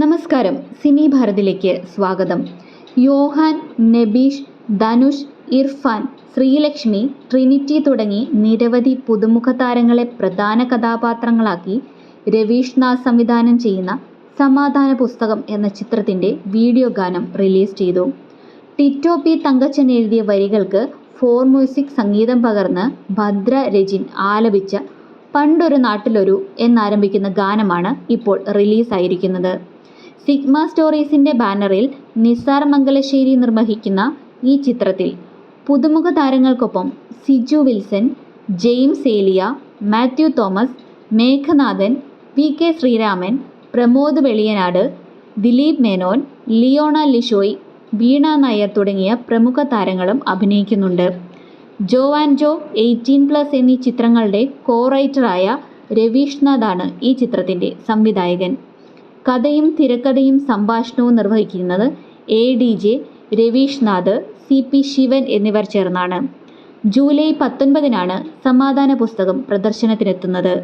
നമസ്കാരം. സിനി ഭാരതിലേക്ക് സ്വാഗതം. യോഹാൻ നബീഷ് ധനുഷ് ഇർഫാൻ ശ്രീലക്ഷ്മി ട്രിനിറ്റി തുടങ്ങി നിരവധി പുതുമുഖ താരങ്ങളെ പ്രധാന കഥാപാത്രങ്ങളാക്കി രവീഷ് നാഥ് സംവിധാനം ചെയ്യുന്ന സമാധാന പുസ്തകം എന്ന ചിത്രത്തിന്റെ വീഡിയോ ഗാനം റിലീസ് ചെയ്തു. ടിറ്റോ പി തങ്കച്ചൻ എഴുതിയ വരികൾക്ക് ഫോർ മ്യൂസിക് സംഗീതം പകർന്ന് ഭദ്ര രജിൻ ആലപിച്ച പണ്ടൊരു നാട്ടിലൊരു എന്നാരംഭിക്കുന്ന ഗാനമാണ് ഇപ്പോൾ റിലീസായിരിക്കുന്നത്. സിഗ്മ സ്റ്റോറീസിന്റെ ബാനറിൽ നിസാർ മംഗലശ്ശേരി നിർവഹിക്കുന്ന ഈ ചിത്രത്തിൽ പുതുമുഖ താരങ്ങൾക്കൊപ്പം Siju Wilson James Eliya Mathew Thomas Meghanathan P K Sreeraman Pramod Veliyanad Dileep Menon Leona Lishoy Veena Nair തുടങ്ങിയ പ്രമുഖ താരങ്ങളും അഭിനയിക്കുന്നുണ്ട്. Jo and Jo eighteen plus എന്നീ ചിത്രങ്ങളുടെ കോ റൈറ്ററായ രവീഷ്നാഥാണ് ഈ ചിത്രത്തിന്റെ സംവിധായകൻ. കഥയും തിരക്കഥയും സംഭാഷണവും നിർവഹിക്കുന്നത് A D J Ravish Nath C P Shivan എന്നിവർ ചേർന്നാണ്. ജൂലൈ പത്തൊൻപതിനാണ് സമാധാന പുസ്തകം പ്രദർശനത്തിനെത്തുന്നത്.